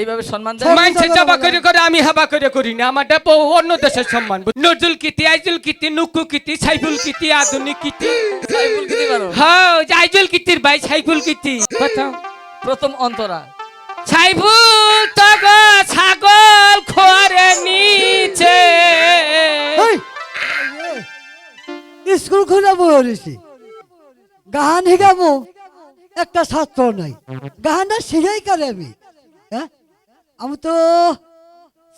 এইভাবে সম্মান মানছে চাবা করে করে আমি হাবা করে করি না। আমারটা বহু অন্য দেশের সম্মান নজরুল কীর্তি আইজুল কীর্তি নুকু কীর্তি সাইফুল কীর্তি আধুনিক কীর্তি। সাইফুল কি পারো হ্যাঁ আইজুল কীর্তির ভাই সাইফুল কীর্তি। কথা। প্রথম অন্তরা। সাইফুল তো গো ছাগল খোয়ারে নিচে। স্কুল খুলে বলেছি। গান শিখাবো একটা ছাত্র নাই। গানটা শিখাই কারে আমি? হ্যাঁ? আমি তো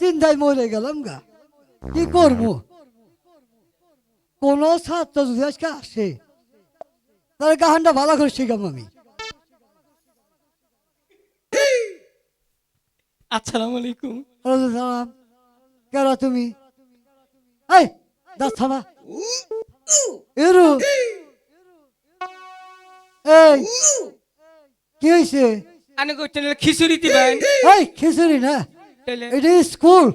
চিন্তায় মরে গেলাম গা। কি করব? কোন ছাত্র যদি আজকে আসে তাহলে গানটা ভালো করে শিখাবো আমি। আসসালামু আলাইকুম। সালাম কেন তুমি? এই দাস থামা এরু। এই কি হয়েছে আনে কইতেন খিচুড়ি দিবেন এই খিচুড়ি না? এটা স্কুল।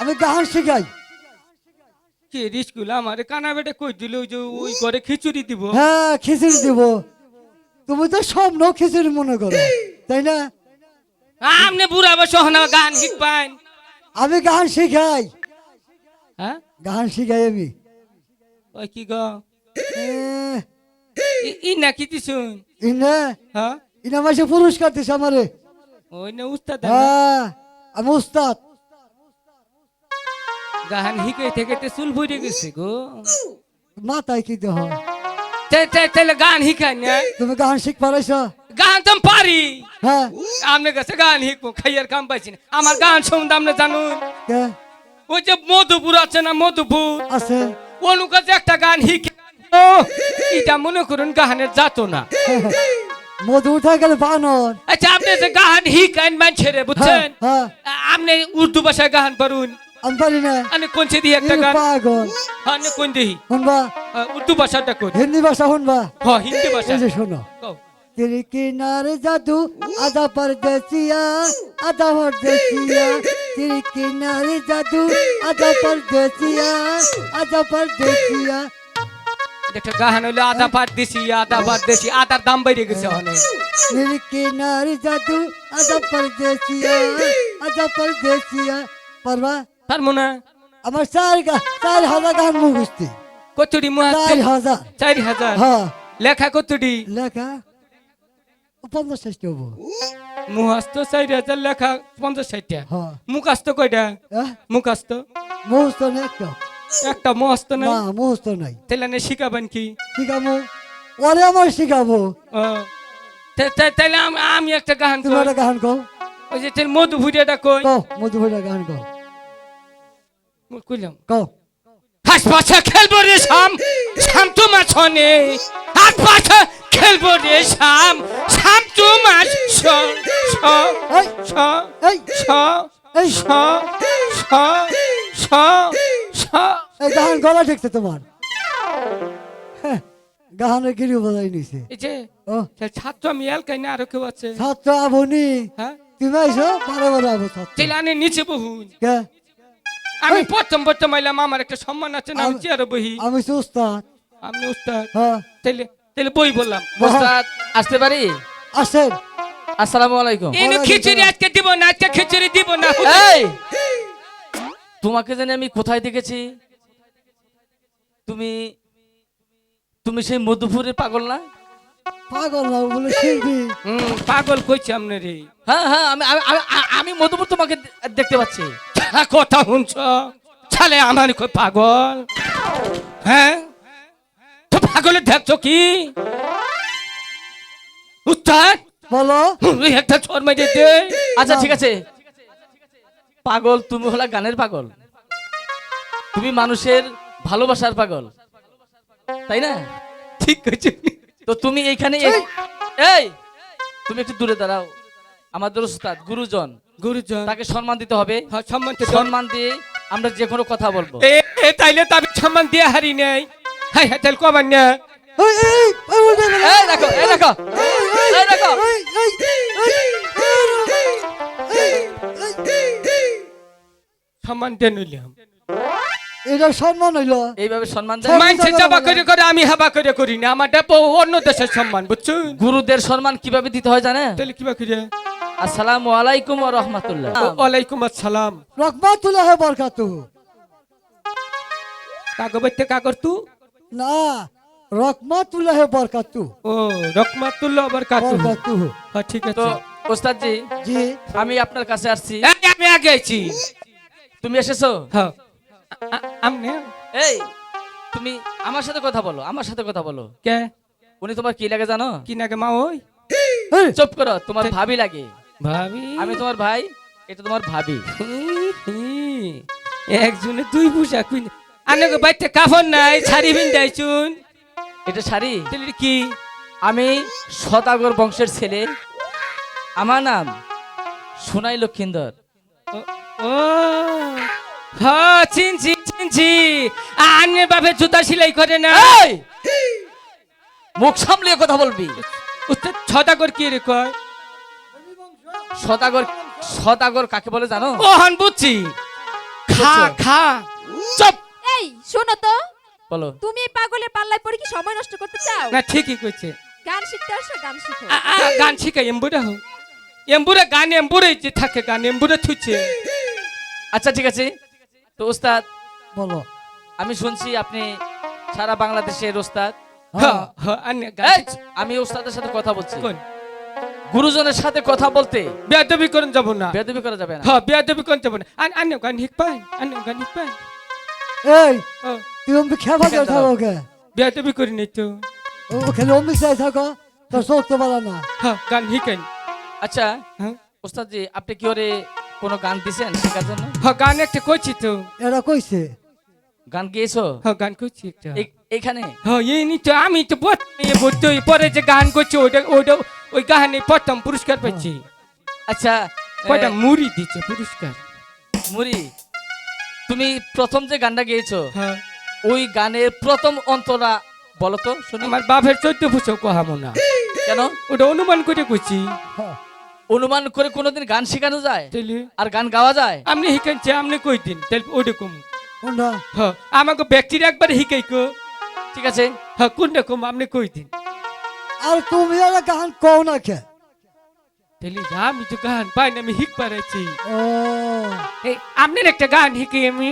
আমি গান শিখাই। কি স্কুল? আমার কানা বেটা কই দিল ওই যে ওই ঘরে খিচুড়ি দিব? হ্যাঁ খিচুড়ি দিব। তুমি তো স্বপ্ন খিচুড়ি মনে করো তাই না? আমনে বুড়া বসে হনা গান শিখবেন। আমি গান শিখাই। হ্যাঁ? গান শিখাই আমি। ওই কি গো ই- ই না কি দিছুন ইনা হ্যাঁ ইনা মাসে পুরস্কার দিছে আমারে ওই না উস্তাদ হ্যাঁ আমি উস্তাদ গান হিকে থেকে তে চুল ভরে গেছে গো মাথায় কি দেহ তাহলে গান হিকাই না তুমি গান শিখ পারাইছ গান তো পারি হ্যাঁ আমনে কাছে গান হিকবো খাইয়ার কাম পাইছি না আমার গান সম্বন্ধে আপনি জানুন ওই যে মধুপুর আছে না মধুপুর আছে অনুকা যে একটা গান হিকে এটা মনে করুন গাহানের যাতো না মধু উঠে গেল বানর। আচ্ছা আপনি যে গাহান হিকাইন মানছে রে বুঝছেন? হ্যাঁ, হ্যাঁ। আপনি উর্দু ভাষায় গাহান পারুন আমি আমি কোন সে দিয়ে একটা গান? পাগল। হ্যাঁ, আমি কোন দিহি? শুনবা? উর্দু ভাষাটা কোন? হিন্দি ভাষা শুনবা? হ্যাঁ হিন্দি ভাষা। এই যে শোনো। তেরে কিনারে জাদু আদা পরদেসিয়া আদা পরদেসিয়া तेरे किनारे जादू आधा परदेसिया आधा परदेसिया একটা গান হইলো আধা পাট দিছি আধা পাট দেশি আধার দাম বেড়ে গেছে অনেক तेरे किनारे जादू आधा परदेसिया आधा परदेसिया परवा তার মনে আমার চার গা চার হাজার গান মুখস্তি কতটি মুহাজ চার হাজার চারি হাজার হ্যাঁ লেখা কতটি লেখা পঞ্চাশ ষাট হবো মুহাস্ত চারি হাজার লেখা পঞ্চাশ ষাটটা হ্যাঁ মুখাস্ত কয়টা? মুখাস্ত মুহস্ত একটা? একটা মুহাস্ত নাই। না মুহস্ত নাই। তাহলে শিখাবেন কি? শিখাবো ওরে আমার শিখাবো তাহলে আম- আমি একটা গান তুমি একটা গান কও। ওই যে তোর মধু ভুরিয়াটা কই? কও মধুপুরা গান কও। কইলাম। কও। হাস পাছা খেলব রে শাম শাম তো মাছ নে হাত পাছা খেলব রে শাম শাম তো মাছ গান গলা দেখছে তোমার হ্যাঁ, গানের গিরি বোঝাই নিছে এই যে ও তা ছাত্র আমি এলকাই না আরও কেউ আছে ছাত্র আবনি হ্যাঁ তুমি আইসো বারে বারে আবো ছাত্র আমি নিচে বহুন কে আমি। প্রথম প্রথম আইলাম আমার একটা সম্মান আছে না আমি চেয়ারে বহি আমি সুস্তাদ আমি উস্তাদ। হ্যাঁ। তাইলে তাইলে বই বললাম। ওস্তাদ আসতে পারি? আসেন। আসসালামু আলাইকুম। খিচুড়ি আজকে দিব না আজকে খিচুড়ি দিব না। এই! তোমাকে জানি আমি কোথায় দেখেছি? তুমি তুমি সেই মধুপুরের পাগল না? পাগল না বলে শিল্পী হুম পাগল কইছে আমনে রে। হ্যাঁ হ্যাঁ আমি আমি- মধুপুর তোমাকে দেখতে পাচ্ছি। যা কথা শুনছ? ছালে আমার কই পাগল? হ্যাঁ? তো পাগলে দেখছ কি? উস্তাদ বলো একটা চোর মেরে দে আচ্ছা ঠিক আছে পাগল তুমি হলা গানের পাগল তুমি মানুষের ভালোবাসার পাগল তাই না ঠিক আছে তো তুমি এইখানে এই- তুমি একটু দূরে দাঁড়াও আমাদের উস্তাদ গুরুজন গুরুজন তাকে সম্মান দিতে হবে হ্যাঁ সম্মান সম্মান দিয়ে আমরা যে কোনো কথা বলব এ তাইলে তো আমি সম্মান দিয়ে হারি নাই হাই হাই তাহলে কবার না এই দেখো, এই দেখো দেখো সম্মান দিয়ে নইলাম এটা সম্মান হইল। এইভাবে সম্মান দেয় সম্মান- চাবা করে করে আমি হাবা করে করি না আমার ডেপো অন্য দেশের সম্মান বুঝছ গুরুদের সম্মান কীভাবে দিতে হয় জানে তাহলে কিবা করে? আসসালামু আলাইকুম ওয়া রাহমাতুল্লাহ। ওয়ালাইকুম আসসালাম। রকমাতুল্লাহ বরকাত কাগজ বাইতে কাগর তু? না। রকমাতুল্লাহ বরকাত। ও রকমাতুল্লাহ আবার কাতু বরকাত। হ্যাঁ ঠিক তো ওস্তাদ জি। জি আমি আপনার কাছে আসছি। আমি আগে আছি তুমি এসেছ? হ্যাঁ। আ- আ- এই তুমি আমার সাথে কথা বলো আমার সাথে কথা বলো। কে? উনি তোমার কি লাগে জানো? কি নাগে মা ওই? চুপ করো তোমার ভাবি লাগে। ভাবি? আমি তোমার ভাই এটা তোমার ভাবি। একজনে দুই পোশাক আনকে বাইতে কাফন নাই শাড়ি পিন্ধাইছুন এটা শাড়ি? কি? আমি সদাগর বংশের ছেলে। আমার নাম সোনাই লক্ষিন্দর। চিনছি চিনছি আনে বাপে জুতা সেলাই করে না। এই! মুখ সামলিয়ে কথা বলবি। ছটা কি রে কয়? সদাগর সদাগর কাকে বলে জানো? ও হন বুঝছি। খা? খা। চুপ এই শোনো তো। বলো। তুমি এই পাগলের পাল্লায় পড়ে কি সময় নষ্ট করতে চাও? না ঠিকই কইছে। গান শিখতে আসো গান শিখো। গান শিখাই এম্বুরা হোক। এম্বুরা গান এম্বুরে যে থাকে গান এম্বুরে থুচ্ছে আচ্ছা ঠিক আছে। তো ওস্তাদ বলো। আমি শুনছি আপনি সারা বাংলাদেশের ওস্তাদ। হ্যাঁ। হ্যাঁ আনে গান এই, আমি ওস্তাদের সাথে কথা বলছি। কোন? গুরুজনের সাথে কথা বলতে। বেয়াদবি করেন যাব না। বেদবি করা যাবে না। হ্যাঁ বেয়াদবি করন যাব না। আন আনে গান হিক পাই আনে গান হিক পাই এই! ও। তুই অম্বি খেপা দিয়ে থাকো ওকে। বেয়াদবি করি নাই তো ও খেলে অম্বি চাই থাকো তোর চোখ তো পারা না। হ্যাঁ গান হিকেন আচ্ছা হ্যাঁ? ওস্তাদ জি আপনি কি ওরে কোনো গান দিছেন শেখার জন্য? হ্যাঁ গান একটা কইছি তো। এরা কইছে। গান গেয়েছো? হ্যাঁ গান এই- এইখানে? হ্যাঁ এই নি তো আমি তো বলতে পরে যে গান করছি ওটা ওটা ওই গানে প্রথম পুরস্কার পাচ্ছি আচ্ছা কয়টা মুড়ি দিচ্ছে পুরস্কার? মুড়ি? তুমি প্রথম যে গানটা গেয়েছো হ্যাঁ। ওই গানের প্রথম অন্তরা বলতো শুনি। আমার বাপের চোদ্দ বছর কহামো না কেন? ওটা অনুমান করে কইছি। হ্যাঁ, অনুমান করে কোনোদিন গান শেখানো যায়? আর গান গাওয়া যায়? আপনি শিখাইছে আপনি কই দিন? তাহলে হ্যাঁ আমাকে ব্যক্তির একবার শিখাইকো ঠিক আছে। হ্যাঁ কোন রকম আপনি কই দিন? আর তুমি আর গান কও না খে তাহলে আমি তো গান পাই না আমি শিখ পারাইছি আপনার একটা গান শিখি আমি।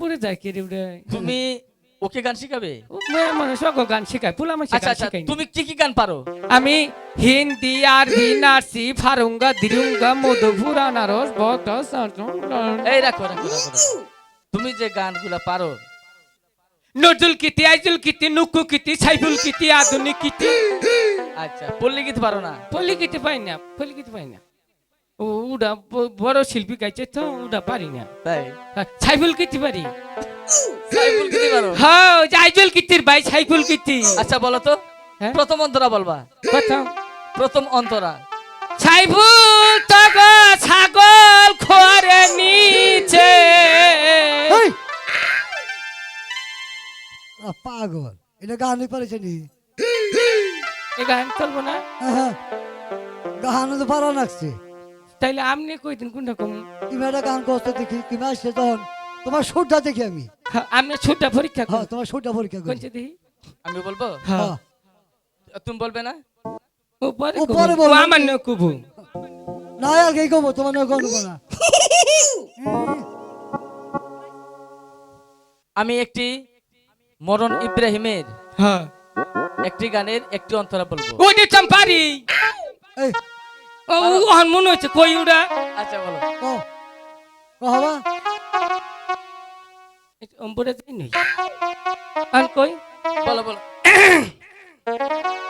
মরে যায় কে রে তুমি ওকে গান শিখাবে? মানুষ অগ গান শেখায় পুলা মানুষ আচ্ছা আচ্ছা তুমি কি কি গান পারো? আমি হিন্দি আরবি নার্সি ফারুঙ্গা দিরুঙ্গা মধুপুর আনারস ভক্ত এই রাখো রাখো। তুমি যে গানগুলা পারো নজরুল কিতি আইজুল কিতি নুকু কিতি সাইফুল কিতি আধুনিক কিতি আচ্ছা পল্লী গীত পারো না? পলি কিতি পাই না পলি কিতি পাই না। ও উডা বড় শিল্পী গাইছে তো উডা পারি না তাই সাইফুল কিতি পারি সাইফুল গীতি পারো হ্যাঁ আইজুল কিতির ভাই সাইফুল কিতি আচ্ছা বলো তো হ্যাঁ? প্রথম অন্তরা বলবা প্রথম প্রথম অন্তরা সাইফুল তগ ছাগল খোয়ারে নিচে আ, পাগল এটা গান পারেছে নি এ গান চলবো না গান তো পারা লাগছে তাইলে আপনি কই দিন কোন রকম তুমি একটা গান করতে দেখি তুমি আসছে তখন তোমার সুরটা দেখি আমি। আপনি ছুটটা পরীক্ষা হ্যাঁ তোমার সুরটা পরীক্ষা করি। কোনছে দেখি? আমি বলব? হ্যাঁ। হ্যাঁ। তুমি বলবে না? ও পরে ও কবু। পরে ও বলব। আমার নয় কবু না আর কে কবো তোমার না করব না। আমি একটি মরণ ইব্রাহিমের হ্যাঁ। একটি গানের একটি অন্তরা বলব। ওই দিতাম পারি। এই ও ওহান মনে হচ্ছে কই উড়া আচ্ছা বলো। ও ও বলো বলো।